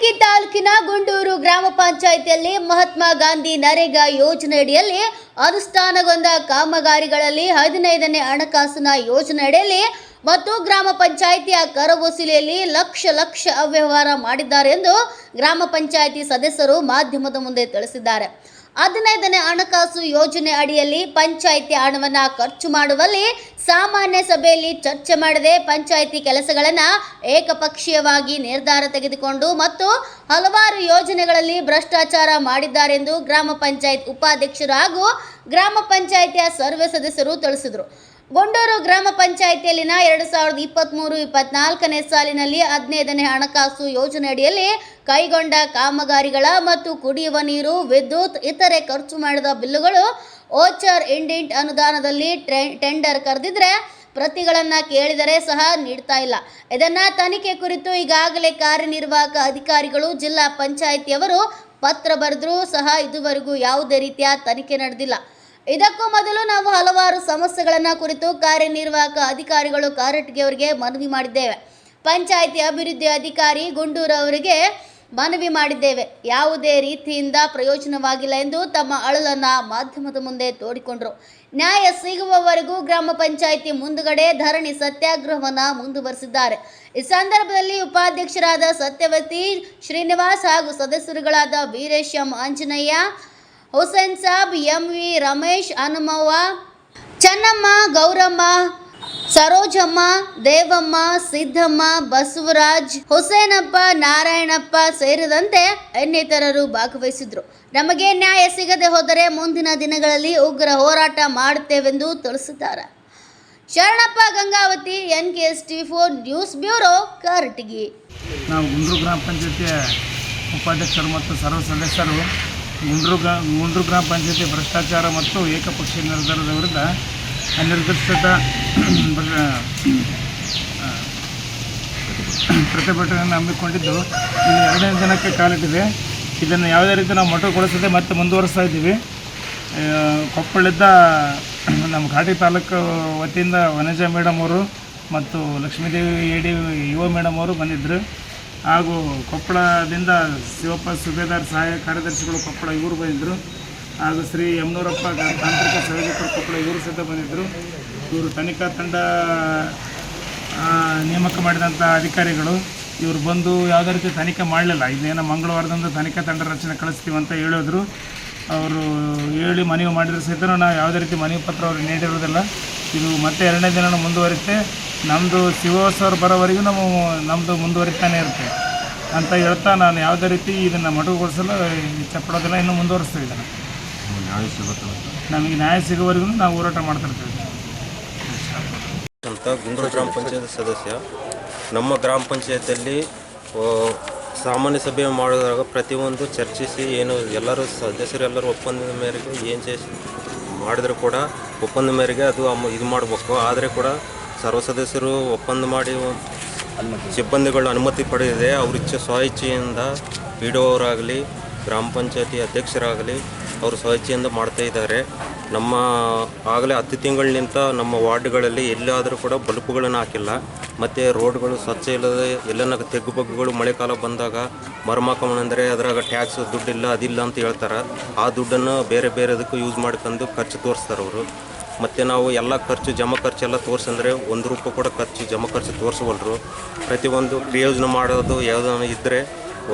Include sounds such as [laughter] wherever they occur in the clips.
ಕಲಬುರಗಿ ತಾಲೂಕಿನ ಗುಂಡೂರು ಗ್ರಾಮ ಪಂಚಾಯಿತಿಯಲ್ಲಿ ಮಹಾತ್ಮ ಗಾಂಧಿ ನರೇಗಾ ಯೋಜನೆಯಡಿಯಲ್ಲಿ ಅನುಷ್ಠಾನಗೊಂಡ ಕಾಮಗಾರಿಗಳಲ್ಲಿ ಹದಿನೈದನೇ ಹಣಕಾಸಿನ ಯೋಜನೆಯಡಿಯಲ್ಲಿ ಮತ್ತು ಗ್ರಾಮ ಪಂಚಾಯಿತಿಯ ಕರ ವಸೂಲಿಯಲ್ಲಿ ಲಕ್ಷ ಲಕ್ಷ ಅವ್ಯವಹಾರ ಮಾಡಿದ್ದಾರೆ ಎಂದು ಗ್ರಾಮ ಪಂಚಾಯಿತಿ ಸದಸ್ಯರು ಮಾಧ್ಯಮದ ಮುಂದೆ ತಿಳಿಸಿದ್ದಾರೆ. ಹದಿನೈದನೇ ಹಣಕಾಸು ಯೋಜನೆ ಅಡಿಯಲ್ಲಿ ಪಂಚಾಯಿತಿ ಹಣವನ್ನು ಖರ್ಚು ಮಾಡುವಲ್ಲಿ ಸಾಮಾನ್ಯ ಸಭೆಯಲ್ಲಿ ಚರ್ಚೆ ಮಾಡದೆ ಪಂಚಾಯಿತಿ ಕೆಲಸಗಳನ್ನು ಏಕಪಕ್ಷೀಯವಾಗಿ ನಿರ್ಧಾರ ತೆಗೆದುಕೊಂಡು ಮತ್ತು ಹಲವಾರು ಯೋಜನೆಗಳಲ್ಲಿ ಭ್ರಷ್ಟಾಚಾರ ಮಾಡಿದ್ದಾರೆಂದು ಗ್ರಾಮ ಪಂಚಾಯತ್ ಉಪಾಧ್ಯಕ್ಷರು ಹಾಗೂ ಗ್ರಾಮ ಪಂಚಾಯಿತಿಯ ಸರ್ವೆ ಸದಸ್ಯರು ತಿಳಿಸಿದರು. ಗೊಂಡೂರು ಗ್ರಾಮ ಪಂಚಾಯಿತಿಯಲ್ಲಿನ ಎರಡು ಸಾವಿರದ ಇಪ್ಪತ್ತ್ಮೂರು ಇಪ್ಪತ್ನಾಲ್ಕನೇ ಸಾಲಿನಲ್ಲಿ ಹದಿನೈದನೇ ಹಣಕಾಸು ಯೋಜನೆಯಡಿಯಲ್ಲಿ ಕೈಗೊಂಡ ಕಾಮಗಾರಿಗಳ ಮತ್ತು ಕುಡಿಯುವ ನೀರು, ವಿದ್ಯುತ್, ಇತರೆ ಖರ್ಚು ಮಾಡಿದ ಬಿಲ್ಲುಗಳು ಓಚರ್ ಇಂಡಿಂಟ್ ಅನುದಾನದಲ್ಲಿ ಟೆಂಡರ್ ಕರೆದಿದ್ರೆ ಪ್ರತಿಗಳನ್ನು ಕೇಳಿದರೆ ಸಹ ನೀಡ್ತಾ ಇಲ್ಲ. ಇದನ್ನ ತನಿಖೆ ಕುರಿತು ಈಗಾಗಲೇ ಕಾರ್ಯನಿರ್ವಾಹಕ ಅಧಿಕಾರಿಗಳು ಜಿಲ್ಲಾ ಪಂಚಾಯಿತಿಯವರು ಪತ್ರ ಬರೆದರೂ ಸಹ ಇದುವರೆಗೂ ಯಾವುದೇ ರೀತಿಯ ತನಿಖೆ ನಡೆದಿಲ್ಲ. ಇದಕ್ಕೂ ಮೊದಲು ನಾವು ಹಲವಾರು ಸಮಸ್ಯೆಗಳನ್ನು ಕುರಿತು ಕಾರ್ಯನಿರ್ವಾಹಕ ಅಧಿಕಾರಿಗಳು ಕಾರಟಗಿ ಅವರಿಗೆ ಮನವಿ ಮಾಡಿದ್ದೇವೆ. ಪಂಚಾಯಿತಿ ಅಭಿವೃದ್ಧಿ ಅಧಿಕಾರಿ ಗುಂಡೂರು ಅವರಿಗೆ ಮನವಿ ಮಾಡಿದ್ದೇವೆ. ಯಾವುದೇ ರೀತಿಯಿಂದ ಪ್ರಯೋಜನವಾಗಿಲ್ಲ ಎಂದು ತಮ್ಮ ಅಳಲನ್ನು ಮಾಧ್ಯಮದ ಮುಂದೆ ತೋಡಿಕೊಂಡರು. ನ್ಯಾಯ ಸಿಗುವವರೆಗೂ ಗ್ರಾಮ ಪಂಚಾಯಿತಿ ಮುಂದುಗಡೆ ಧರಣಿ ಸತ್ಯಾಗ್ರಹವನ್ನು ಮುಂದುವರೆಸಿದ್ದಾರೆ. ಈ ಸಂದರ್ಭದಲ್ಲಿ ಉಪಾಧ್ಯಕ್ಷರಾದ ಸತ್ಯವತಿ ಶ್ರೀನಿವಾಸ್ ಹಾಗೂ ಸದಸ್ಯರುಗಳಾದ ವೀರೇಶಂ ಆಂಜನೇಯ ಹುಸೇನ್ ಸಾಬ್, ಎಂ ವಿ ರಮೇಶ್, ಹನುಮವ್ವ, ಚೆನ್ನಮ್ಮ, ಗೌರಮ್ಮ, ಸರೋಜಮ್ಮ, ದೇವಮ್ಮ, ಸಿದ್ದಮ್ಮ, ಬಸವರಾಜ್, ಹುಸೇನಪ್ಪ, ನಾರಾಯಣಪ್ಪ ಸೇರಿದಂತೆ ಇನ್ನಿತರರು ಭಾಗವಹಿಸಿದ್ರು. ನಮಗೆ ನ್ಯಾಯ ಸಿಗದೆ ಹೋದರೆ ಮುಂದಿನ ದಿನಗಳಲ್ಲಿ ಉಗ್ರ ಹೋರಾಟ ಮಾಡುತ್ತೇವೆಂದು ತಿಳಿಸಿದ್ದಾರೆ. Sharanappa Gangavati N K S T four news bureau, Karatagi. ನಾವು ಗುಂಡ್ರು ಗ್ರಾಮ ಪಂಚಾಯತಿಯ ಉಪಾಧ್ಯಕ್ಷರು ಮತ್ತು ಸರ್ವ ಸದಸ್ಯರು ಗುಂಡ್ರು ಗ್ರಾ ಮುಂಡ್ರು ಗ್ರಾಮ ಪಂಚಾಯತಿ ಭ್ರಷ್ಟಾಚಾರ ಮತ್ತು ಏಕಪಕ್ಷೀಯ ನಿರ್ಧಾರದ ವಿರುದ್ಧ ಅನಿರ್ದಿಷ್ಟ [clears throat] ಪ್ರತಿಭಟನೆ ಹಮ್ಮಿಕೊಂಡಿದ್ದು ಇಲ್ಲಿ ಎರಡನೇ ದಿನಕ್ಕೆ ಕಾಲಿಟ್ಟಿದೆ. ಇದನ್ನು ಯಾವುದೇ ರೀತಿ ನಾವು ಮೊಟಕುಗೊಳಿಸದೆ ಮತ್ತೆ ಮುಂದುವರಿಸ್ತಾ ಇದ್ದೀವಿ. ಕೊಪ್ಪಳದ [clears throat] ನಮ್ಮ ಘಾಟಿ ತಾಲೂಕು ವತಿಯಿಂದ ವನಜಾ ಮೇಡಮ್ ಅವರು ಮತ್ತು ಲಕ್ಷ್ಮೀದೇವಿ ಎ ಡಿ ಯುವ ಮೇಡಮ್ ಅವರು ಬಂದಿದ್ದರು. ಹಾಗೂ ಕೊಪ್ಪಳದಿಂದ ಶಿವಪ್ಪ ಸುಬೇದಾರ್ ಸಹಾಯ ಕಾರ್ಯದರ್ಶಿಗಳು ಕೊಪ್ಪಳ ಇವರು ಬಂದಿದ್ದರು ಹಾಗೂ ಶ್ರೀ ಯಮನೂರಪ್ಪ ತಾಂತ್ರಿಕ ಸಂಯೋಜಕರು ಕೊಪ್ಪಳ ಇವರು ಸಹಿತ ಬಂದಿದ್ದರು ಇವರು ತನಿಖಾ ತಂಡ ನೇಮಕ ಮಾಡಿದಂಥ ಅಧಿಕಾರಿಗಳು. ಇವರು ಬಂದು ಯಾವುದೇ ರೀತಿ ತನಿಖೆ ಮಾಡಲಿಲ್ಲ. ಇದೇನೋ ಮಂಗಳವಾರದಂದು ತನಿಖಾ ತಂಡ ರಚನೆ ಕಳಿಸ್ತೀವಿ ಅಂತ ಹೇಳಿದ್ರು. ಅವರು ಹೇಳಿ ಮನವಿ ಮಾಡಿದ್ರು ಸಹಿತ ನಾವು ಯಾವುದೇ ರೀತಿ ಮನವಿ ಪತ್ರ ಅವ್ರಿಗೆ ನೀಡಿರೋದಿಲ್ಲ ಇದು ಮತ್ತೆ ಎರಡನೇ ದಿನ ಮುಂದುವರಿತೆ ನಮ್ಮದು ಶಿವೋತ್ಸವ ಬರೋವರೆಗೂ ನಾವು ನಮ್ಮದು ಮುಂದುವರಿತಾನೆ ಇರುತ್ತೆ ಅಂತ ಹೇಳ್ತಾ ನಾನು ಯಾವುದೇ ರೀತಿ ಇದನ್ನು ಮೊಟಕುಗೊಳಿಸಲು ಇಚ್ಛಪಡೋದಿಲ್ಲ ಇನ್ನೂ ಮುಂದುವರಿಸ್ತೀವಿ ಇದನ್ನು ನಮಗೆ ನ್ಯಾಯ ಸಿಗೋವರೆಗೂ ನಾವು ಹೋರಾಟ ಮಾಡ್ತಿರ್ತೀವಿ. ಅಂತ ಗುಂಡೂರು ಗ್ರಾಮ ಪಂಚಾಯತ್ ಸದಸ್ಯ ನಮ್ಮ ಗ್ರಾಮ ಪಂಚಾಯತಲ್ಲಿ ಸಾಮಾನ್ಯ ಸಭೆ ಮಾಡಿದಾಗ ಪ್ರತಿಯೊಂದು ಚರ್ಚಿಸಿ ಏನು ಎಲ್ಲರೂ ಸದಸ್ಯರೆಲ್ಲರೂ ಒಪ್ಪಂದದ ಮೇರೆಗೆ ಏನು ಚೇಸಿ ಮಾಡಿದ್ರು ಕೂಡ ಒಪ್ಪಂದ ಮೇರೆಗೆ ಅದು ಅಮ್ಮ ಇದು ಮಾಡಬೇಕು. ಆದರೆ ಕೂಡ ಸರ್ವ ಸದಸ್ಯರು ಒಪ್ಪಂದ ಮಾಡಿ ಸಿಬ್ಬಂದಿಗಳು ಅನುಮತಿ ಪಡೆದಿದೆ. ಅವ್ರ ಇಚ್ಛೆ ಸ್ವಇಚ್ಛೆಯಿಂದ ಪಿ ಡಿ ಅವರಾಗಲಿ ಗ್ರಾಮ ಪಂಚಾಯತಿ ಅಧ್ಯಕ್ಷರಾಗಲಿ ಅವರು ಸ್ವಇಚ್ಛೆಯಿಂದ ಮಾಡ್ತಾ ಇದ್ದಾರೆ. ನಮ್ಮ ಆಗಲೇ ಹತ್ತು ತಿಂಗಳಿನಿಂದ ನಮ್ಮ ವಾರ್ಡ್ಗಳಲ್ಲಿ ಎಲ್ಲಾದರೂ ಕೂಡ ಬಲ್ಪುಗಳನ್ನು ಹಾಕಿಲ್ಲ. ಮತ್ತು ರೋಡ್ಗಳು ಸ್ವಚ್ಛ ಇಲ್ಲದೆ ಎಲ್ಲನ ತೆಗ್ಗು ಬಗ್ಗುಗಳು ಮಳೆಕಾಲ ಬಂದಾಗ ಮರಮಾಕಮಂದರೆ ಅದ್ರಾಗ ಟ್ಯಾಕ್ಸ್ ದುಡ್ಡಿಲ್ಲ ಅದಿಲ್ಲ ಅಂತ ಹೇಳ್ತಾರೆ. ಆ ದುಡ್ಡನ್ನು ಬೇರೆ ಬೇರೆದಕ್ಕೂ ಯೂಸ್ ಮಾಡ್ಕೊಂಡು ಖರ್ಚು ತೋರಿಸ್ತಾರೆ ಅವರು. ಮತ್ತು ನಾವು ಎಲ್ಲ ಖರ್ಚು, ಜಮಾ ಖರ್ಚು ಎಲ್ಲ ತೋರಿಸಂದ್ರೆ ಒಂದು ರೂಪಾಯಿ ಕೂಡ ಖರ್ಚು, ಜಮಾ ಖರ್ಚು ತೋರಿಸವಲ್ರು. ಪ್ರತಿಯೊಂದು ಕ್ರಿಯೋಜನ ಮಾಡೋದು ಯಾವುದೋ ಇದ್ದರೆ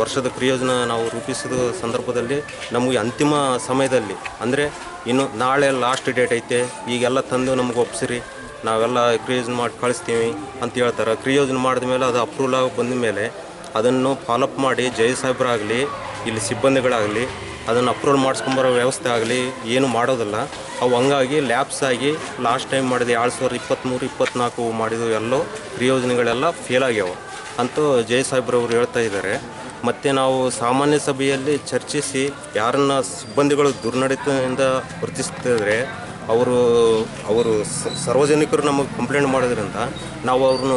ವರ್ಷದ ಕ್ರಿಯೋಜನ ನಾವು ರೂಪಿಸಿದ ಸಂದರ್ಭದಲ್ಲಿ ನಮಗೆ ಅಂತಿಮ ಸಮಯದಲ್ಲಿ, ಅಂದರೆ ಇನ್ನು ನಾಳೆ ಲಾಸ್ಟ್ ಡೇಟ್ ಐತೆ, ಈಗೆಲ್ಲ ತಂದು ನಮ್ಗೆ ಒಪ್ಸಿರಿ, ನಾವೆಲ್ಲ ಕ್ರಿಯೋಜನ ಮಾಡಿ ಕಳಿಸ್ತೀವಿ ಅಂತ ಹೇಳ್ತಾರೆ. ಕ್ರಿಯೋಜನ ಮಾಡಿದ ಮೇಲೆ ಅದು ಅಪ್ರೂವಲ್ ಆಗಿ ಬಂದ ಮೇಲೆ ಅದನ್ನು ಫಾಲೋಅಪ್ ಮಾಡಿ ಜಯ ಸಾಹೇಬ್ರಾಗಲಿ, ಇಲ್ಲಿ ಸಿಬ್ಬಂದಿಗಳಾಗಲಿ ಅದನ್ನು ಅಪ್ರೂವಲ್ ಮಾಡಿಸ್ಕೊಂಬರೋ ವ್ಯವಸ್ಥೆ ಆಗಲಿ, ಏನು ಮಾಡೋದಿಲ್ಲ. ಅವು ಹಂಗಾಗಿ ಲ್ಯಾಬ್ಸ್ ಆಗಿ ಲಾಸ್ಟ್ ಟೈಮ್ ಮಾಡಿದ ಎರಡು ಸಾವಿರದ ಇಪ್ಪತ್ತ್ಮೂರು ಇಪ್ಪತ್ತ್ನಾಲ್ಕು ಮಾಡಿದ ಎಲ್ಲೋ ಪ್ರಿಯೋಜನೆಗಳೆಲ್ಲ ಫೇಲ್ ಆಗ್ಯಾವ. ಅಂತೂ ಜಯ ಸಾಹೇಬ್ರವರು ಹೇಳ್ತಾ ಇದ್ದಾರೆ. ಮತ್ತು ನಾವು ಸಾಮಾನ್ಯ ಸಭೆಯಲ್ಲಿ ಚರ್ಚಿಸಿ ಯಾರನ್ನ ಸಿಬ್ಬಂದಿಗಳು ದುರ್ನಡಿತದಿಂದ ವರ್ತಿಸ್ತಿದ್ರೆ ಅವರು ಅವರು ಸಾರ್ವಜನಿಕರು ನಮಗೆ ಕಂಪ್ಲೇಂಟ್ ಮಾಡೋದ್ರಿಂದ ನಾವು ಅವ್ರನ್ನ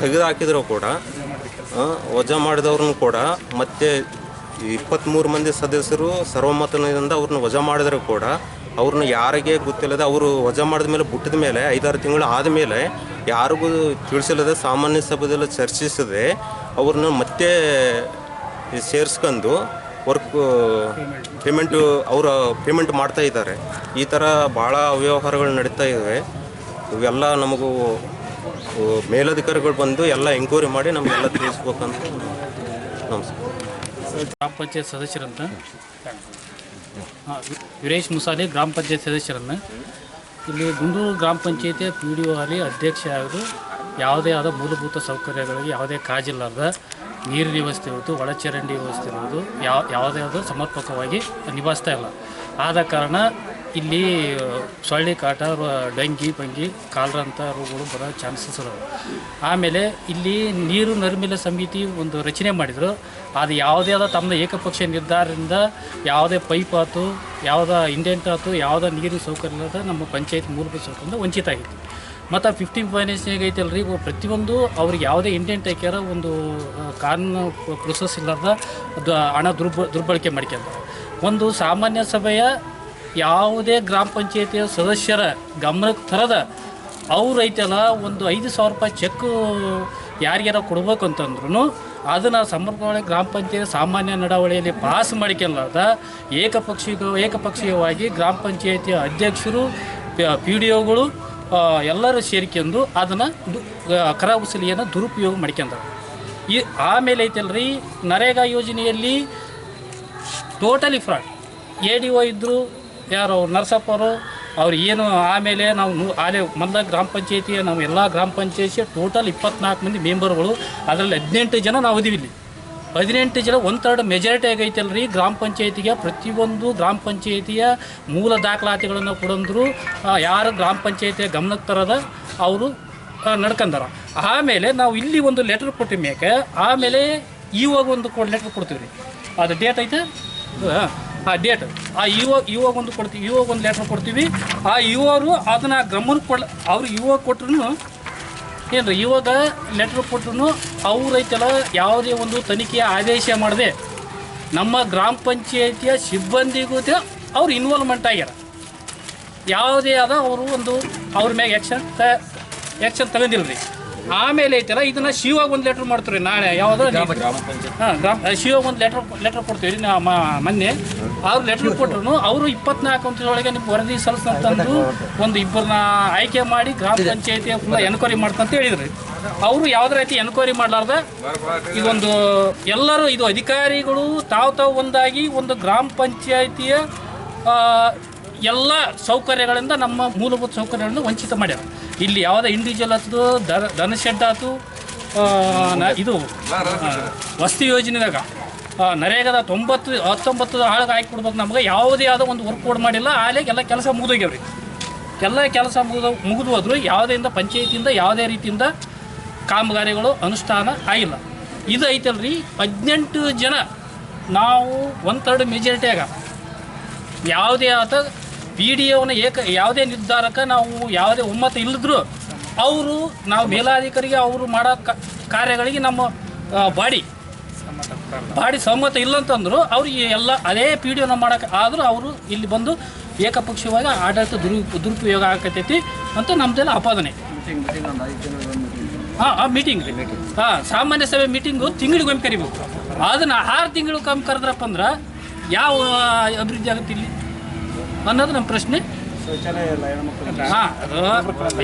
ತೆಗೆದು ಹಾಕಿದರೂ ಕೂಡ ವಜಾ ಮಾಡಿದವ್ರನ್ನೂ ಕೂಡ ಮತ್ತೆ ಇಪ್ಪತ್ತ್ಮೂರು ಮಂದಿ ಸದಸ್ಯರು ಸರ್ವಮತದಿಂದ ಅವ್ರನ್ನ ವಜಾ ಮಾಡಿದರೂ ಕೂಡ, ಅವ್ರನ್ನ ಯಾರಿಗೆ ಗೊತ್ತಿಲ್ಲದೆ ಅವರು ವಜಾ ಮಾಡಿದ ಮೇಲೆ ಬಿಟ್ಟಿದ ಮೇಲೆ, ಐದಾರು ತಿಂಗಳು ಆದಮೇಲೆ ಯಾರಿಗೂ ತಿಳಿಸಿಲ್ಲದೆ, ಸಾಮಾನ್ಯ ಸಭೆಯಲ್ಲಿ ಚರ್ಚಿಸದೆ ಅವ್ರನ್ನ ಮತ್ತೆ ಸೇರಿಸ್ಕೊಂಡು ವರ್ಕ್, ಪೇಮೆಂಟು, ಅವರ ಪೇಮೆಂಟ್ ಮಾಡ್ತಾ ಇದ್ದಾರೆ. ಈ ಥರ ಭಾಳ ಅವ್ಯವಹಾರಗಳು ನಡೀತಾ ಇವೆ. ಇವೆಲ್ಲ ನಮಗೂ, ಮೇಲಧಿಕಾರಿಗಳು ಬಂದು ಎಲ್ಲ ಎಂಕ್ವೈರಿ ಮಾಡಿ ನಮಗೆಲ್ಲ ತಿಳಿಸ್ಬೇಕಂತ ನಮಸ್ಕಾರ. ಗ್ರಾಮ ಪಂಚಾಯತ್ ಸದಸ್ಯರಂತ. ವೀರೇಶ್ ಮುಸಾಲೆ, ಗ್ರಾಮ ಪಂಚಾಯತ್ ಸದಸ್ಯರನ್ನು ಇಲ್ಲಿ ಗುಂಡೂರು ಗ್ರಾಮ ಪಂಚಾಯತಿ ಪಿ ಡಿ ಒ ಅಲ್ಲಿ ಅಧ್ಯಕ್ಷ ಆಗೋದು. ಯಾವುದೇ ಆದ ಮೂಲಭೂತ ಸೌಕರ್ಯಗಳಿಗೆ ಯಾವುದೇ ಕಾಜಿಲ್ಲಾರ್ದ ನೀರಿನ ವ್ಯವಸ್ಥೆ ಇರುವುದು ಒಳಚರಂಡಿ ವ್ಯವಸ್ಥೆ ಇರೋದು, ಯಾವ, ಯಾವುದೇ ಆದ ಸಮರ್ಪಕವಾಗಿ ನಿಭಾಯಿಸ್ತಾ ಇಲ್ಲ. ಆದ ಕಾರಣ ಇಲ್ಲಿ ಸೊಳ್ಳೆ ಕಾಟ ಡಂಗಿ, ಪಂಗಿ ಅಂತ ರೋಗಗಳು ಬರೋ ಚಾನ್ಸಸ್ ಇರೋದು. ಆಮೇಲೆ ಇಲ್ಲಿ ನೀರು ನರ್ಮಿಲ ಸಮಿತಿ ಒಂದು ರಚನೆ ಮಾಡಿದರು. ಅದು ಯಾವುದೇ ಆದ ತಮ್ಮ ಏಕಪಕ್ಷ ನಿರ್ಧಾರದಿಂದ ಯಾವುದೇ ಪೈಪ್ ಆಯ್ತು ಯಾವುದೇ ಇಂಡೆಂಟ್ ಆಯ್ತು ಯಾವುದೇ ನೀರಿನ ಸೌಕರ್ಯ ಇಲ್ಲದ ನಮ್ಮ ಪಂಚಾಯತ್ ಮೂಲಭೂತ ಸೌಕರ್ಯದಿಂದ ವಂಚಿತ ಆಗಿತ್ತು. ಮತ್ತು ಫಿಫ್ಟೀನ್ ಫೈನಾನ್ಸ್ನಾಗ ಐತಲ್ರಿ ಇವು ಪ್ರತಿಯೊಂದು ಅವ್ರಿಗೆ ಯಾವುದೇ ಇಂಡೆಂಟ್ ಹಾಕ್ಯಾರ ಒಂದು ಕಾನೂನು ಪ್ರೊಸೆಸ್ ಇಲ್ಲದ ಹಣ ದುರ್ಬ, ದುರ್ಬಳಕೆ ಮಾಡ್ಕೊಂತಾರೆ ಒಂದು ಸಾಮಾನ್ಯ ಸಭೆಯ ಯಾವುದೇ ಗ್ರಾಮ ಪಂಚಾಯತಿಯ ಸದಸ್ಯರ ಗಮನಕ್ಕೆ ತರದ ಅವ್ರು ಐತಲ್ಲ, ಒಂದು ಐದು ಸಾವಿರ ರೂಪಾಯಿ ಚೆಕ್ ಯಾರಿಗಾರ ಕೊಡ್ಬೇಕು ಅಂತಂದ್ರೂ ಅದನ್ನು ಸಮರ್ಪಕವಾಗಿ ಗ್ರಾಮ ಪಂಚಾಯತ್ ಸಾಮಾನ್ಯ ನಡಾವಳಿಯಲ್ಲಿ ಪಾಸ್ ಮಾಡಿಕೊಳ್ಳದ ಏಕಪಕ್ಷೀಯ ಏಕಪಕ್ಷೀಯವಾಗಿ ಗ್ರಾಮ ಪಂಚಾಯತಿಯ ಅಧ್ಯಕ್ಷರು, ಪಿ ಡಿ ಒಗಳು ಎಲ್ಲರೂ ಸೇರ್ಕೊಂಡು ಅದನ್ನು ಕರ ವಸೂಲಿಯನ್ನು ದುರುಪಯೋಗ ಮಾಡ್ಕೊಂತಾರೆ ಈ ಆಮೇಲೆ ಐತಲ್ರಿ, ನರೇಗಾ ಯೋಜನೆಯಲ್ಲಿ totally fraud. A D O ಇದ್ದರು ಯಾರು ಅವ್ರು ನರಸಪ್ಪ ಅವರು ಅವ್ರು ಏನು ಆಮೇಲೆ ನಾವು ಆಲೆ ಮೊದಲ ಗ್ರಾಮ ಪಂಚಾಯತಿ, ನಾವು ಎಲ್ಲ ಗ್ರಾಮ ಪಂಚಾಯತಿ ಟೋಟಲ್ ಇಪ್ಪತ್ನಾಲ್ಕು ಮಂದಿ ಮೆಂಬರ್ಗಳು ಅದರಲ್ಲಿ ಹದಿನೆಂಟು ಜನ ನಾವು ಇದೀವಿ ಇಲ್ಲಿ. ಹದಿನೆಂಟು ಜನ ಒಂದು ಥರ್ಡ್ ಮೆಜಾರಿಟಿ ಆಗೈತಲ್ರಿ. ಗ್ರಾಮ ಪಂಚಾಯತಿಗೆ ಪ್ರತಿಯೊಂದು ಗ್ರಾಮ ಪಂಚಾಯತಿಯ ಮೂಲ ದಾಖಲಾತಿಗಳನ್ನು ಕೊಡಂದ್ರು ಯಾರು ಗ್ರಾಮ ಪಂಚಾಯತಿಯ ಗಮನಕ್ಕೆ ತರದ ಅವರು ನಡ್ಕಂದಾರ. ಆಮೇಲೆ ನಾವು ಇಲ್ಲಿ ಒಂದು ಲೆಟರ್ ಕೊಟ್ಟಿ ಮೇಕೆ. ಆಮೇಲೆ ಇವಾಗ ಒಂದು ಲೆಟರ್ ಕೊಡ್ತೀವಿ ರೀ ಅದು ಡೇಟ್ ಐತೆ? ಆ ಡೇಟ್ ಆ ಯು ಇವಾಗ ಒಂದು ಕೊಡ್ತೀವಿ, ಇವಾಗ ಒಂದು ಲೆಟ್ರ್ ಕೊಡ್ತೀವಿ. ಆ ಇವರು ಅದನ್ನು ಗಮನಕ್ಕೆ ಕೊಡ, ಅವ್ರು ಇವಾಗ ಕೊಟ್ರು ಏನು ರೀ ಇವಾಗ ಲೆಟ್ರ್ ಕೊಟ್ರು ಅವ್ರೈತಲ್ಲ ಯಾವುದೇ ಒಂದು ತನಿಖೆಯ ಆದೇಶ ಮಾಡದೆ. ನಮ್ಮ ಗ್ರಾಮ ಪಂಚಾಯತಿಯ ಸಿಬ್ಬಂದಿಗೂ ಅವ್ರು ಇನ್ವಾಲ್ವ್ಮೆಂಟ್ ಆಗ್ಯಾರ. ಯಾವುದೇ ಆದ ಅವರು ಒಂದು ಅವ್ರ ಮ್ಯಾಗ ಆ್ಯಕ್ಷನ್ ತ ಆ್ಯಕ್ಷನ್ ತಗೊಂಡಿಲ್ಲ ರೀ ಆಮೇಲೆ ಐತಲ್ಲ ಇದನ್ನ ಶಿವಾಗ ಒಂದು ಲೆಟರ್ ಮಾಡ್ತೀವಿ ನಾಳೆ ಯಾವ್ದು? ಹಾಂ ಗ್ರಾಮ ಶಿವಾಗ ಒಂದು ಲೆಟರ್ ಲೆಟರ್ ಕೊಡ್ತೀವಿ ಮೊನ್ನೆ. ಅವ್ರು ಲೆಟರ್ ಕೊಟ್ರು ಅವರು ಇಪ್ಪತ್ನಾಲ್ಕು ಗಂಟೆಯೊಳಗೆ ನಿಮ್ಗೆ ವರದಿ ಸಲ್ಲಿಸ್ತಂತಂದು ಒಂದು ಇಬ್ಬರನ್ನ ಆಯ್ಕೆ ಮಾಡಿ ಗ್ರಾಮ ಪಂಚಾಯತಿ ಎನ್ಕ್ವೈರಿ ಮಾಡ್ತಂತ ಹೇಳಿದ್ರಿ. ಅವರು ಯಾವುದೇ ರೀತಿ ಎನ್ಕ್ವೈರಿ ಮಾಡಲಾರ್ದ? ಇದೊಂದು ಎಲ್ಲರೂ ಇದು ಅಧಿಕಾರಿಗಳು ತಾವು ತಾವು ಒಂದಾಗಿ ಒಂದು ಗ್ರಾಮ ಪಂಚಾಯತಿಯ ಎಲ್ಲ ಸೌಕರ್ಯಗಳಿಂದ ನಮ್ಮ ಮೂಲಭೂತ ಸೌಕರ್ಯಗಳನ್ನು ವಂಚಿತ ಮಾಡ್ಯಾರ. ಇಲ್ಲಿ ಯಾವುದೇ ಇಂಡಿವಿಜುವಲ್ ಆಯ್ತು ದನ ದನ ಶೆಡ್ ಆಯ್ತು ಆ, ನ- ಇದು ವಸ್ತಿ ಯೋಜನೆದಾಗ ನರೇಗದ ತೊಂಬತ್ತು ಹತ್ತೊಂಬತ್ತು ಆಳಗೆ ಹಾಕಿ ಕೊಡ್ಬೇಕು ನಮ್ಗೆ ಯಾವುದೇ ಆದ ಒಂದು ವರ್ಕ್ ಕೋಡ್ ಮಾಡಿಲ್ಲ ಆಲೆಗೆ ಎಲ್ಲ ಕೆಲಸ ಮುಗಿದೋಗ್ಯಾವ್ರಿ. ಎಲ್ಲ ಕೆಲಸ ಮುಗಿದ ಮುಗಿದು ಹೋದ್ರು ಯಾವುದರಿಂದ ಪಂಚಾಯತಿಯಿಂದ ಯಾವುದೇ ರೀತಿಯಿಂದ ಕಾಮಗಾರಿಗಳು ಅನುಷ್ಠಾನ ಆಗಿಲ್ಲ. ಇದು ಐತಲ್ರಿ ಹದಿನೆಂಟು ಜನ ನಾವು ಒಂದು ಥರ್ಡ್ ಮೆಜಾರಿಟಿಯಾಗ ಯಾವುದೇ ಆತ ಪಿ ಡಿ ಎನ ಏಕ ಯಾವುದೇ ನಿರ್ಧಾರಕ್ಕೆ ನಾವು ಯಾವುದೇ ಒಮ್ಮತ ಇಲ್ಲದ್ರು ಅವರು ನಾವು ಮೇಲಾಧಿಕಾರಿಗೆ ಅವರು ಮಾಡೋ ಕಾರ್ಯಗಳಿಗೆ ನಮ್ಮ ಬಾಡಿ ಬಾಡಿ ಸಹಮತ ಇಲ್ಲ ಅಂತಂದ್ರು ಅವ್ರಿಗೆ ಎಲ್ಲ ಅದೇ ಪಿ ಡಿ ಒನ ಮಾಡೋಕೆ, ಆದರೂ ಅವರು ಇಲ್ಲಿ ಬಂದು ಏಕಪಕ್ಷೀಯವಾಗಿ ಆಡಳಿತ ದುರು, ದುರುಪಯೋಗ ಆಗತೈತಿ ಅಂತ ನಮ್ದೆಲ್ಲ ಆಪಾದನೆ. ಹಾಂ, ಆ ಮೀಟಿಂಗ್ ರೀ ಹಾಂ, ಸಾಮಾನ್ಯ ಸಭೆ ಮೀಟಿಂಗು ತಿಂಗಳಿಗೊಮ್ಮೆ ಕರಿಬೇಕು. ಅದನ್ನು ಆರು ತಿಂಗಳಿಗೊಮ್ಮೆ ಕರೆದ್ರಪ್ಪ ಅಂದ್ರೆ ಯಾವ ಅಭಿವೃದ್ಧಿ ಆಗುತ್ತೆ ಇಲ್ಲಿ? ಅನ್ನೋದು ನಮ್ಮ ಪ್ರಶ್ನೆ. ಹಾಂ ಅದು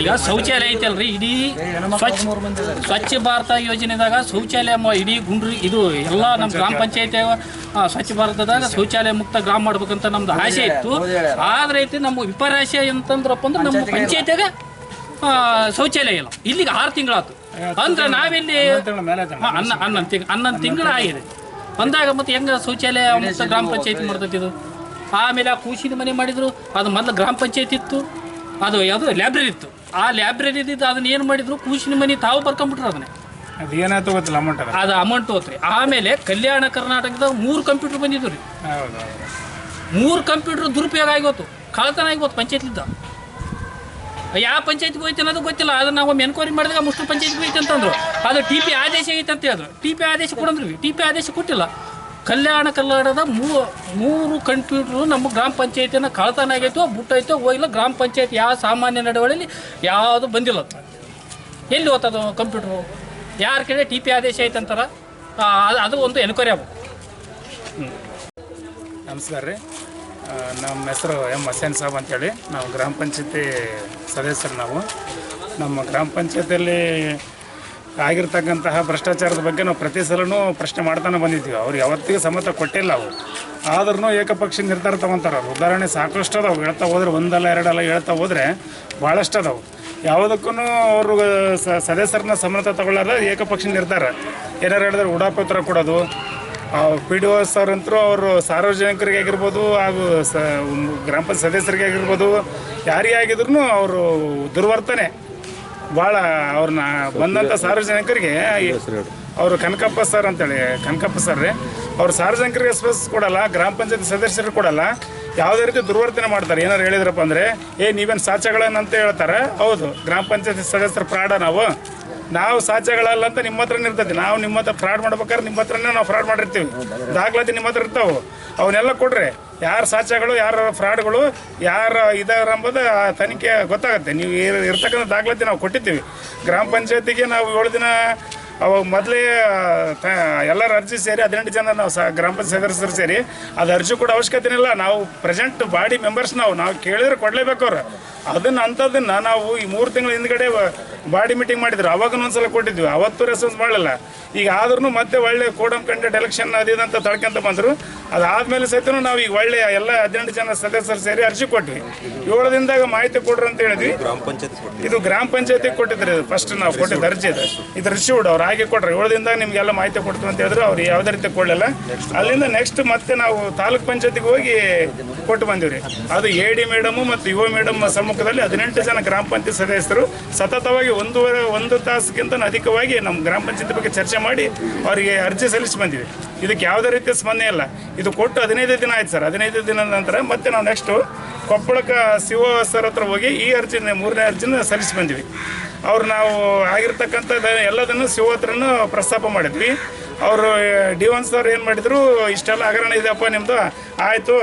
ಈಗ ಶೌಚಾಲಯ ಐತಲ್ರಿ ಇಡೀ ಸ್ವಚ್ಛ ಸ್ವಚ್ಛ ಭಾರತ ಯೋಜನೆದಾಗ ಶೌಚಾಲಯ ಇಡೀ ಗುಂಡ್ರಿ ಇದು ಎಲ್ಲ ನಮ್ಮ ಗ್ರಾಮ ಪಂಚಾಯತಿ ಸ್ವಚ್ಛ ಭಾರತದಾಗ ಶೌಚಾಲಯ ಮುಕ್ತ ಗ್ರಾಮ ಮಾಡ್ಬೇಕಂತ ನಮ್ದು ಆಸೆ ಇತ್ತು. ಆದ್ರೆ ಐತಿ ನಮ್ಮ ವಿಪರಾಶೆ ಅಂತಂದ್ರಪ್ಪ ಅಂದ್ರೆ ನಮ್ಮ ಪಂಚಾಯತಿಯಾಗ ಶೌಚಾಲಯ ಇಲ್ಲ. ಇಲ್ಲಿಗೆ ಆರು ತಿಂಗಳಾಯ್ತು ಅಂದ್ರೆ ನಾವಿಲ್ಲಿ ಹನ್ನೊಂದು ತಿಂಗ್ ಹನ್ನೊಂದು ತಿಂಗಳು. ಆಗಿದೆ ಅಂದಾಗ ಮತ್ತೆ ಹೆಂಗ ಶೌಚಾಲಯ ಮುಕ್ತ ಗ್ರಾಮ ಪಂಚಾಯತಿ ಮಾಡ್ತೈತಿ ಇದು? ಆಮೇಲೆ ಆ ಕೂಸಿನ ಮನೆ ಮಾಡಿದ್ರು. ಅದು ಮೊದಲು ಗ್ರಾಮ ಪಂಚಾಯತ್ ಇತ್ತು. ಅದು ಯಾವುದು ಲೈಬ್ರರಿ ಇತ್ತು. ಆ ಲೈಬ್ರರಿ ಇದ್ದಿದ್ದು ಅದನ್ನ ಏನು ಮಾಡಿದ್ರು? ಕೂಸಿನ ಮನೆ ತಾವು ಬರ್ಕೊಂಬಿಟ್ರು ಅದನ್ನ. ಅದು ಏನಾಯ್ತು ಗೊತ್ತಿಲ್ಲ ಅಮೌಂಟ್ ಅದು ಅಮೌಂಟ್ ಹೋತ್ರಿ. ಆಮೇಲೆ ಕಲ್ಯಾಣ ಕರ್ನಾಟಕದಾಗ ಮೂರು ಕಂಪ್ಯೂಟರ್ ಬಂದಿದ್ದು ರೀ. ಹೌದು ಮೂರು ಕಂಪ್ಯೂಟರ್ ದುರುಪಯೋಗ ಆಗಿತ್ತು ಕಳತನ ಆಗಿತ್ತು ಪಂಚಾಯತ್ಲಿದ್ದ. ಯಾವ ಪಂಚಾಯತ್ಗೆ ಹೋಯ್ತು ಅನ್ನೋದು ಗೊತ್ತಿಲ್ಲ. ಅದನ್ನ ನಾವು ಎನ್ಕ್ವೈರಿ ಮಾಡಿದಾಗ ಮುಷ್ಟು ಪಂಚಾಯತ್ಗೆ ಹೋಯ್ತು ಅಂತಂದ್ರು. ಅದು ಟಿ ಪಿ ಆದೇಶ ಐತೆ ಅಂತ ಹೇಳಿದ್ರು. ಟಿ ಪಿ ಆದೇಶ ಕೊಡಂದ್ರಿ. ಟಿ ಪಿ ಆದೇಶ ಕೊಟ್ಟಿಲ್ಲ. ಕಲ್ಯಾಣ ಕಲ್ಲಾಡದ ಮೂ ಮೂರು ಕಂಪ್ಯೂಟ್ರು ನಮ್ಮ ಗ್ರಾಮ ಪಂಚಾಯತಿನ ಕಳ್ತನ ಆಗೈತೋ, ಬುಟ್ಟೈತೋ, ಹೋಗಿಲ್ಲ. ಗ್ರಾಮ ಪಂಚಾಯತ್ ಯಾವ ಸಾಮಾನ್ಯ ನಡವಳಿಯಲ್ಲಿ ಯಾವುದು ಬಂದಿಲ್ಲ. ಎಲ್ಲಿ ಓದ್ತದ ಕಂಪ್ಯೂಟ್ರು? ಯಾರ ಕಡೆ ಟಿ ಪಿ ಆದೇಶ ಐತಂತಾರ ಅದು- ಒಂದು ಎನ್ಕ್ವೈರಿ ಆಗ್ಬೇಕು. ನಮಸ್ಕಾರ ರೀ. ನಮ್ಮ ಹೆಸರು ಎಂ ಹಸೇನ್ ಸಾಬ್ ಅಂತೇಳಿ. ನಾವು ಗ್ರಾಮ ಪಂಚಾಯತಿ ಸದಸ್ಯರು ನಾವು. ನಮ್ಮ ಗ್ರಾಮ ಪಂಚಾಯತಿಯಲ್ಲಿ ಆಗಿರ್ತಕ್ಕಂತಹ ಭ್ರಷ್ಟಾಚಾರದ ಬಗ್ಗೆ ನಾವು ಪ್ರತಿ ಸಲನೂ ಪ್ರಶ್ನೆ ಮಾಡ್ತಾನೆ ಬಂದಿದ್ದೀವಿ. ಅವ್ರು ಯಾವತ್ತಿಗೂ ಸಮ್ಮತ ಕೊಟ್ಟಿಲ್ಲ ಅವು ಆದ್ರೂ ಏಕಪಕ್ಷ ನಿರ್ಧಾರ ತಗೊಂತಾರೆ ಅವ್ರು. ಉದಾಹರಣೆ ಸಾಕಷ್ಟು ಅದಾವೆ. ಹೇಳ್ತಾ ಹೋದ್ರೆ ಒಂದಲ್ಲ, ಎರಡಲ್ಲ ಹೇಳ್ತಾ ಹೋದರೆ ಭಾಳಷ್ಟು ಅದಾವೆ. ಯಾವುದಕ್ಕೂ ಅವರು ಸದಸ್ಯರನ್ನ ಸಮ್ಮತ ತಗೊಳ್ಳಾರ ಏಕಪಕ್ಷ ನಿರ್ಧಾರ. ಏನಾರು ಹೇಳಿದ್ರೆ ಉಡಾಪತ್ರ ಕೊಡೋದು. ಪಿ ಡಿ ಒ ಸರ್ ಅಂತರೂ ಅವರು ಸಾರ್ವಜನಿಕರಿಗೆ ಆಗಿರ್ಬೋದು ಹಾಗೂ ಸ, ಗ್ರಾಮ ಪಂಚಾಯತ್ ಸದಸ್ಯರಿಗೆ ಆಗಿರ್ಬೋದು, ಯಾರಿಗೆ ಆಗಿದ್ರು ಅವರು ದುರ್ವರ್ತನೆ. ಭಾಳ ಅವ್ರನ್ನ ಬಂದಂತ ಸಾರ್ವಜನಿಕರಿಗೆ ಅವರು ಕನಕಪ್ಪ ಸರ್ ಅಂತೇಳಿ ಕನಕಪ್ಪ ಸರ್ ರೀ ಅವ್ರು ಸಾರ್ವಜನಿಕರಿಗೆ ಸ್ಪೇಸ್ ಕೊಡಲ್ಲ ಗ್ರಾಮ ಪಂಚಾಯತ್ ಸದಸ್ಯರು ಕೊಡಲ್ಲ ಯಾವುದೇ ರೀತಿ ದುರ್ವರ್ತನೆ ಮಾಡ್ತಾರೆ. ಏನಾರು ಹೇಳಿದ್ರಪ್ಪ ಅಂದರೆ ಏ ನೀವೇನು ಸಾಚಗಳನ್ನಂತ ಹೇಳ್ತಾರೆ? ಹೌದು ಗ್ರಾಮ ಪಂಚಾಯತ್ ಸದಸ್ಯರ ಪ್ರಾಡ ನಾವು. ನಾವು ಸಾಧ್ಯಗಳಲ್ಲ ಅಂತ ನಿಮ್ಮ ಹತ್ರನೇ ಇರ್ತದೆ. ನಾವು ನಿಮ್ಮ ಹತ್ರ ಫ್ರಾಡ್ ಮಾಡ್ಬೇಕಾದ್ರೆ ನಿಮ್ಮ ಹತ್ರನೇ ನಾವು ಫ್ರಾಡ್ ಮಾಡಿರ್ತೀವಿ. ದಾಖಲಾತಿ ನಿಮ್ಮ ಹತ್ರ ಇರ್ತಾವೆ. ಅವನ್ನೆಲ್ಲ ಕೊಡ್ರಿ ಯಾರು ಸಾಚಗಳು ಯಾರ ಫ್ರಾಡ್ಗಳು ಯಾರ ಇದಾರ ಎಂಬುದು ಆ ತನಿಖೆ ಗೊತ್ತಾಗುತ್ತೆ. ನೀವು ಇರ್- ಇರ್ತಕ್ಕಂಥ ದಾಖಲಾತಿ ನಾವು ಕೊಟ್ಟಿದ್ದೀವಿ. ಗ್ರಾಮ ಪಂಚಾಯತಿಗೆ ನಾವು ಏಳು ದಿನ ಅವಾಗ ಮೊದಲೇ ಎಲ್ಲರ ಅರ್ಜಿ ಸೇರಿ ಹದಿನೆಂಟು ಜನ ನಾವು ಸಹ ಗ್ರಾಮ ಪಂಚಾಯತ್ ಸದಸ್ಯರು ಸೇರಿ ಅದು ಅರ್ಜಿ ಕೂಡ ಅವಶ್ಯಕತೆ ಇಲ್ಲ. ನಾವು ಪ್ರೆಸೆಂಟ್ ಬಾಡಿ ಮೆಂಬರ್ಸ್ ನಾವು ನಾವು ಕೇಳಿದ್ರೆ ಕೊಡಲೇಬೇಕು ಅವ್ರು. ಅದನ್ನ ಅಂಥದ್ದನ್ನ ನಾವು ಈ ಮೂರು ತಿಂಗಳ ಹಿಂದ್ಗಡೆ ಬಾಡಿ ಮೀಟಿಂಗ್ ಮಾಡಿದ್ರು. ಅವಾಗ ಒಂದ್ಸಲ ಕೊಟ್ಟಿದ್ವಿ. ಅವತ್ತು ರೆಸ್ಪಾನ್ಸ್ ಮಾಡಲಿಲ್ಲ. ಈಗ ಆದ್ರೂ ಮತ್ತೆ ಒಳ್ಳೆ ಕೋಡಮ್ ಕಂಟೆಂಟ್ ಎಲೆಕ್ಷನ್ ಅದಿದಂತ ತಳ್ಕೊಂತ ಬಂದರು. ಅದಾದ್ಮೇಲೆ ಸಹಿತ ನಾವು ಈಗ ಒಳ್ಳೆ ಎಲ್ಲ ಹದಿನೆಂಟು ಜನ ಸದಸ್ಯರು ಸೇರಿ ಅರ್ಜಿ ಕೊಟ್ವಿ. ಏಳು ದಿನದಾಗ ಮಾಹಿತಿ ಕೊಡ್ರಿ ಅಂತ ಹೇಳಿದ್ವಿ. ಗ್ರಾಮ ಪಂಚಾಯತ್ ಇದು ಗ್ರಾಮ ಪಂಚಾಯತಿ ಕೊಟ್ಟಿದ್ರಿ. ಫಸ್ಟ್ ನಾವು ಕೊಟ್ಟಿದ್ದು ಅರ್ಜಿ ಇದು. ಇದು ರಿಸೀವ್ಡ್ ಅವ್ರು. ಹಾಗೆ ಕೊಡ್ರಿ. ಏಳು ನಿಮ್ಗೆಲ್ಲ ಮಾಹಿತಿ ಕೊಡ್ತೀವಿ ಅಂತ ಹೇಳಿದ್ರು. ಅವ್ರು ಯಾವುದೇ ರೀತಿ ಕೊಡಲಿಲ್ಲ. ಅಲ್ಲಿಂದ ನೆಕ್ಸ್ಟ್ ಮತ್ತೆ ನಾವು ತಾಲೂಕ್ ಪಂಚಾಯತಿಗೆ ಹೋಗಿ ಕೊಟ್ಟು ಬಂದಿವ್ರಿ. ಅದು ಎ ಡಿ ಮೇಡಮು ಮತ್ತು ಯುವ ಮೇಡಮ್ ಸಮ್ಮುಖದಲ್ಲಿ ಹದಿನೆಂಟು ಜನ ಗ್ರಾಮ ಪಂಚಾಯತ್ ಸದಸ್ಯರು ಸತತವಾಗಿ ಒಂದೂವರೆ, ಒಂದು ತಾಸಿಗಿಂತ ಅಧಿಕವಾಗಿ ನಮ್ಮ ಗ್ರಾಮ ಪಂಚಾಯತ್ ಬಗ್ಗೆ ಚರ್ಚೆ ಮಾಡಿ ಅವರಿಗೆ ಅರ್ಜಿ ಸಲ್ಲಿಸಿ ಬಂದಿವಿ. ಇದಕ್ಕೆ ಯಾವುದೇ ರೀತಿಯ ಸ್ಪಂದನೆ ಇಲ್ಲ. ಇದು ಕೊಟ್ಟು ಹದಿನೈದು ದಿನ ಆಯ್ತು ಸರ್. ಹದಿನೈದು ದಿನದ ನಂತರ ಮತ್ತೆ ನಾವು ನೆಕ್ಸ್ಟು ಕೊಪ್ಪಳಕ್ಕೆ ಶಿವ ಸರ್ ಹತ್ರ ಹೋಗಿ ಈ ಅರ್ಜಿನ, ಮೂರನೇ ಅರ್ಜಿನ ಸಲ್ಲಿಸಿ ಬಂದಿವಿ. ಅವ್ರು ನಾವು ಆಗಿರ್ತಕ್ಕಂಥ ಎಲ್ಲದನ್ನು ಸಿಒ ಹತ್ರನೂ ಪ್ರಸ್ತಾಪ ಮಾಡಿದ್ವಿ. ಅವರು ಡಿ ಒನ್ ಸರ್ ಏನು ಮಾಡಿದ್ರು, ಇಷ್ಟೆಲ್ಲ ಹಗರಣ ಇದೆಯಪ್ಪ ನಿಮ್ಮದು ಆಯಿತು.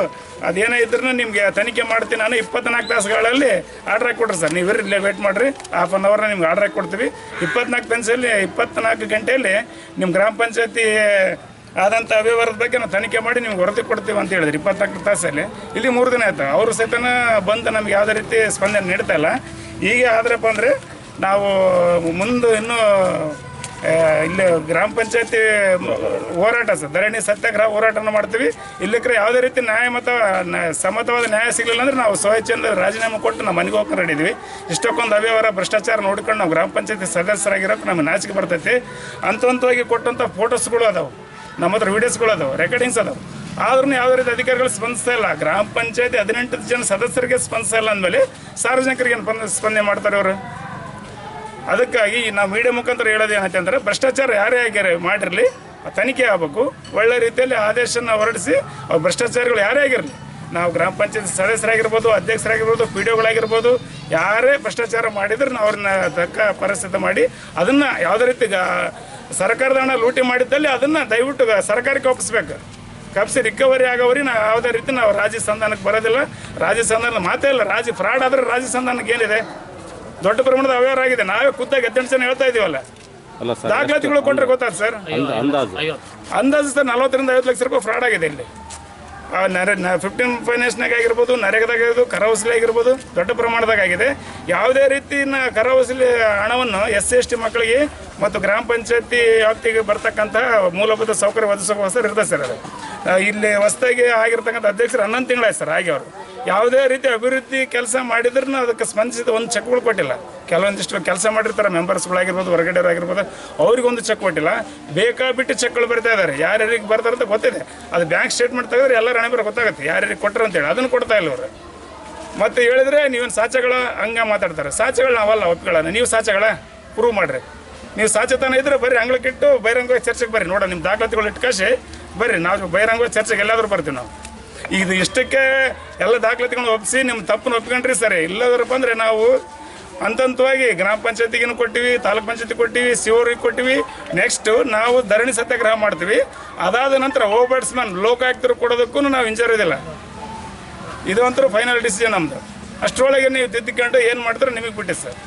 ಅದೇನೇ ಇದ್ರೂ ನಿಮಗೆ ತನಿಖೆ ಮಾಡ್ತೀನಿ ನಾನು ಇಪ್ಪತ್ನಾಲ್ಕು ತಾಸುಗಳಲ್ಲಿ ಆರ್ಡ್ರ್ ಹಾಕಿ ಸರ್ ನೀವು ಇರಲಿ ವೇಟ್ ಮಾಡಿರಿ. ಹಾಫ್ ಅನ್ ಅವರ್ನ ನಿಮ್ಗೆ ಆರ್ಡ್ರ್ ಹಾಕಿ ಕೊಡ್ತೀವಿ ಇಪ್ಪತ್ನಾಲ್ಕು ಪಂಚಲ್ಲಿ ಇಪ್ಪತ್ನಾಲ್ಕು ಗಂಟೆಯಲ್ಲಿ ನಿಮ್ಮ ಗ್ರಾಮ ಪಂಚಾಯತಿ ಆದಂಥ ಅವ್ಯವಹಾರದ ಬಗ್ಗೆ ನಾವು ತನಿಖೆ ಮಾಡಿ ನಿಮ್ಗೆ ವರದಿ ಕೊಡ್ತೀವಿ ಅಂತ ಹೇಳಿದ್ರು ಇಪ್ಪತ್ನಾಲ್ಕು ತಾಸಲ್ಲಿ. ಇಲ್ಲಿ ಮೂರು ದಿನ ಆಯ್ತು. ಅವರು ಸಹಿತನ ಬಂದು ನಮ್ಗೆ ಯಾವುದೇ ರೀತಿ ಸ್ಪಂದನೆ ನೀಡ್ತಾ ಇಲ್ಲ. ಈಗ ಆದ್ರಪ್ಪ ಅಂದರೆ ನಾವು ಮುಂದೆ ಇನ್ನೂ ಇಲ್ಲಿ ಗ್ರಾಮ ಪಂಚಾಯತಿ ಹೋರಾಟ ಸರ್. ಧರಣಿ ಸತ್ಯಾಗ್ರಹ ಹೋರಾಟನ ಮಾಡ್ತೀವಿ. ಇಲ್ಲಿಕ್ರೆ ಯಾವುದೇ ರೀತಿ ನ್ಯಾಯಮತ ನ- ಸಮತವಾದ ನ್ಯಾಯ ಸಿಗಲಿಲ್ಲ ಅಂದ್ರೆ ನಾವು ಸ್ವಚ್ಛಂದ ರಾಜೀನಾಮೆ ಕೊಟ್ಟು ನಮ್ಮ ಮನೆಗೆ ಹೋಗ್ಕೊಂಡು ನಡೀತೀವಿ. ಇಷ್ಟಕ್ಕೊಂದು ಅವ್ಯವಹಾರ, ಭ್ರಷ್ಟಾಚಾರ ನೋಡ್ಕೊಂಡು ನಾವು ಗ್ರಾಮ ಪಂಚಾಯತಿ ಸದಸ್ಯರಾಗಿರೋಕೆ ನಮ್ಗೆ ನಾಚಿಕೆ ಬರ್ತೈತಿ. ಹಂತ ಹಂತವಾಗಿ ಕೊಟ್ಟಂಥ ಫೋಟೋಸ್ಗಳು ಅದಾವೆ. ನಮ್ಮ ಹತ್ರ ವೀಡಿಯೋಸ್ಗಳು ಅದಾವೆ, ರೆಕಾರ್ಡಿಂಗ್ಸ್ ಅದಾವೆ. ಆದ್ರೂ ಯಾವುದೇ ರೀತಿ ಅಧಿಕಾರಿಗಳು ಸ್ಪಂದಿಸ್ತಾ ಇಲ್ಲ. ಗ್ರಾಮ ಪಂಚಾಯತಿ ಹದಿನೆಂಟು ಜನ ಸದಸ್ಯರಿಗೆ ಸ್ಪಂದಿಸ್ತಾ ಇಲ್ಲ ಅಂದಮೇಲೆ ಸಾರ್ವಜನಿಕರಿಗೆ ಸ್ಪಂದನೆ ಮಾಡ್ತಾರೆ ಅವರು? ಅದಕ್ಕಾಗಿ ನಾವು ಮೀಡಿಯಾ ಮುಖಾಂತರ ಹೇಳೋದು ಏನಂತೆ ಅಂದ್ರೆ, ಭ್ರಷ್ಟಾಚಾರ ಯಾರೇ ಆಗಿರಲಿ ಮಾಡಿರಲಿ ತನಿಖೆ ಆಗಬೇಕು. ಒಳ್ಳೆ ರೀತಿಯಲ್ಲಿ ಆದೇಶನ ಹೊರಡಿಸಿ, ಅವ್ರು ಭ್ರಷ್ಟಾಚಾರಿಗಳು ಯಾರೇ ಆಗಿರಲಿ, ನಾವು ಗ್ರಾಮ ಪಂಚಾಯತ್ ಸದಸ್ಯರಾಗಿರ್ಬೋದು, ಅಧ್ಯಕ್ಷರಾಗಿರ್ಬೋದು, ಪಿ ಡಿ ಒಗಳಾಗಿರ್ಬೋದು, ಯಾರೇ ಭ್ರಷ್ಟಾಚಾರ ಮಾಡಿದ್ರೆ ನಾವು ಅವ್ರನ್ನ ತಕ್ಕ ಪರಿಸ್ಥಿತಿ ಮಾಡಿ, ಅದನ್ನು ಯಾವುದೇ ರೀತಿ ಸರ್ಕಾರದ ಹಣ ಲೂಟಿ ಮಾಡಿದ್ದಲ್ಲಿ ಅದನ್ನು ದಯವಿಟ್ಟು ಸರ್ಕಾರಕ್ಕೆ ಒಪ್ಪಿಸ್ಬೇಕು. ಕಪ್ಸಿ ರಿಕವರಿ ಆಗೋವರಿ ನಾವು ಯಾವುದೇ ರೀತಿ ನಾವು ರಾಜ್ಯ ಸಂಧಾನಕ್ಕೆ ಬರೋದಿಲ್ಲ. ರಾಜ್ಯ ಸಂಧಾನ ಮಾತೇ ಇಲ್ಲ. ರಾಜ್ಯ ಫ್ರಾಡ್ ಆದ್ರೆ ರಾಜ್ಯ ಸಂಧಾನಕ್ಕೆ ಏನಿದೆ? ದೊಡ್ಡ ಪ್ರಮಾಣದ ಅವ್ಯವಹಾರ ಆಗಿದೆ. ನಾವೇ ಖುದ್ದಾಗಿ ಹದಿನೆಂಟು ಜನ ಹೇಳ್ತಾ ಇದೀವಲ್ಲ ಅಲ್ಲ ಸರ್ ದಾಖಲಾತಿಗಳು ಕೊಟ್ಟರೆ ಗೊತ್ತಾದ ಸರ್? ಅಂದಾಜು. ಅಂದಾಜು ಸರ್ ನಲವತ್ತರಿಂದ ಐವತ್ತು ಲಕ್ಷ ರೂಪಾಯಿ ಫ್ರಾಡ್ ಆಗಿದೆ ಇಲ್ಲಿ. ಆ ನರೆ ಫಿಫ್ಟೀನ್ ಫೈನಾನ್ಸ್ನಾಗ ಆಗಿರ್ಬೋದು ನರೇಗದಾಗ ಆಗಿರ್ಬೋದು ಕರವಸೂಲಿ ಆಗಿರ್ಬೋದು ದೊಡ್ಡ ಪ್ರಮಾಣದಾಗ ಆಗಿದೆ. ಯಾವುದೇ ರೀತಿಯ ಕರವಸೂಲಿ ಹಣವನ್ನು ಎಸ್ ಸಿ ಎಸ್ ಟಿ ಮಕ್ಕಳಿಗೆ ಮತ್ತು ಗ್ರಾಮ ಪಂಚಾಯತಿ ವ್ಯಾಪ್ತಿಗೆ ಬರ್ತಕ್ಕಂತಹ ಮೂಲಭೂತ ಸೌಕರ್ಯ ಒದಗಿಸೋಕೋಸ್ಕರ ಇರ್ತದೆ ಸರ್ ಅದು. ಆ, ಇಲ್ಲಿ ಹೊಸದಾಗಿ ಆಗಿರ್ತಕ್ಕಂಥ ಅಧ್ಯಕ್ಷರು ಹನ್ನೊಂದು ತಿಂಗಳಾಯ್ತು ಸರ್ ಆಗಿ ಅವರು. ಯಾವುದೇ ರೀತಿ ಅಭಿವೃದ್ಧಿ ಕೆಲಸ ಮಾಡಿದ್ರೂ ಅದಕ್ಕೆ ಸ್ಪಂದಿಸಿದ ಒಂದು ಚೆಕ್ಗಳು ಕೊಟ್ಟಿಲ್ಲ. ಕೆಲವೊಂದಿಷ್ಟು ಕೆಲಸ ಮಾಡಿರ್ತಾರೆ ಮೆಂಬರ್ಸ್ಗಳಾಗಿರ್ಬೋದು ಹೊರಗಡೆಯವರಾಗಿರ್ಬೋದು, ಅವ್ರಿಗೊಂದು ಚೆಕ್ ಕೊಟ್ಟಿಲ್ಲ. ಬೇಕಾಬಿಟ್ಟು ಚೆಕ್ಗಳು ಬರ್ತಾ ಇದ್ದಾರೆ ಯಾರ್ಯಾರಿಗೆ ಬರ್ತಾರೆ ಅಂತ ಗೊತ್ತಿದೆ. ಅದು ಬ್ಯಾಂಕ್ ಸ್ಟೇಟ್ಮೆಂಟ್ ತೆಗೆದ್ರೆ ಎಲ್ಲ ಹಣೆ ಬರೋ ಗೊತ್ತಾಗುತ್ತೆ ಯಾರ್ಯಾರಿಗೆ ಕೊಟ್ಟರು ಅಂತೇಳಿ ಅದನ್ನು ಕೊಡ್ತಾ ಇಲ್ಲ ಅವರು. ಮತ್ತೆ ಹೇಳಿದ್ರೆ ನೀವೇನು ಸಾಚಗಳ ಹಂಗೆ ಮಾತಾಡ್ತಾರೆ. ಸಾಚಗಳು ನಾವಲ್ಲ, ಒಪ್ಕೊಳ್ಳೋಣ. ನೀವು ಸಾಚಗಳ? ಪ್ರೂವ್ ಮಾಡಿರಿ. ನೀವು ಸಾಚತನ ಇದ್ರೆ ಬರ್ರಿ ಅಂಗ್ಳಕ್ಕಿಟ್ಟು ಬಹಿರಂಗವಾಗಿ ಚರ್ಚೆಗೆ ಬರ್ರಿ. ನೋಡ ನಿಮ್ಮ ದಾಖಲಾತಿಗಳು ಇಟ್ಕಾಶಿ ಬರ್ರಿ, ನಾವು ಬಹಿರಂಗವಾಗಿ ಚರ್ಚೆಗೆ ಎಲ್ಲಾದರೂ ಬರ್ತೀವಿ ನಾವು. ಇದು ಇಷ್ಟಕ್ಕೆ ಎಲ್ಲ ದಾಖಲಾತಿಗಳನ್ನ ಒಪ್ಪಿಸಿ ನಿಮ್ಮ ತಪ್ಪನ್ನು ಒಪ್ಕೊಂಡ್ರಿ ಸರಿ. ಇಲ್ಲದ್ರಪ್ಪ ಅಂದರೆ ನಾವು ಅಂತಂತವಾಗಿ ಗ್ರಾಮ ಪಂಚಾಯತಿಗೂ ಕೊಟ್ಟಿವಿ, ತಾಲೂಕ್ ಪಂಚಾಯತಿ ಕೊಟ್ಟಿವಿ ಸಿವರಿಗೆ ಕೊಟ್ಟಿವಿ. ನೆಕ್ಸ್ಟ್ ನಾವು ಧರಣಿ ಸತ್ಯಾಗ್ರಹ ಮಾಡ್ತೀವಿ. ಅದಾದ ನಂತರ ಓಬರ್ಟ್ಸ್ಮನ್ ಲೋಕಾಯುಕ್ತರು ಕೊಡೋದಕ್ಕೂ ನಾವು ಹಿಂಜರಿದಿಲ್ಲ ಇದು ಒಂಥರ ಫೈನಲ್ ಡಿಸಿಷನ್ ನಮ್ಮದು ಅಷ್ಟರೊಳಗೆ ನೀವು ತಿದ್ದಿಕೊಂಡು ಏನು ಮಾಡಿದ್ರೆ ನಿಮಗೆ ಬಿಟ್ಟಿ ಸರ್.